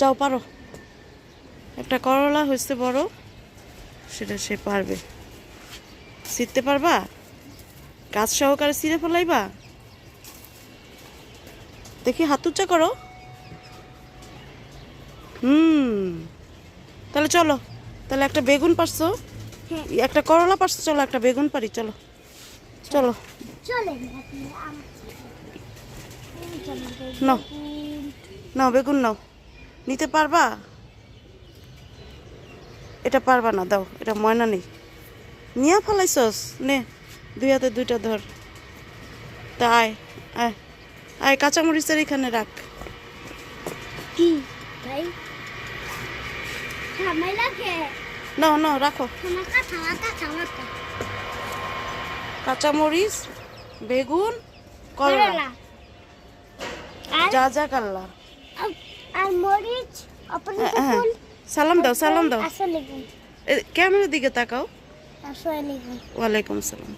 যাও পারো। একটা করলা হয়েছে বড় সেটা সে পারবে। ছিঁড়তে পারবা? গাছ সহকারে ছিঁড়ে ফেলাইবা? দেখি হাত উচ্চা করো। হুম তাহলে চলো তাহলে একটা বেগুন পারছ? হ্যাঁ। একটা করলা পারছ? চলো একটা বেগুন পারি চলো। চলো। নাও। নাও বেগুন নাও। নিতে পারবা? এটা পারবা না দাও এটা ময়না নেই নিয়ে ফেলাইছস নে দুই হাতে দুইটা ধর। তা আয় আয় আয় কাঁচামরিচের এখানে রাখ। কি? নাও নাও রাখো। কাঁচামরিচ বেগুন করলা। যা যা কাল্লা আর। সালাম দাও সালাম দাও ক্যামেরার দিকে তাকাও ওয়ালাইকুম সালাম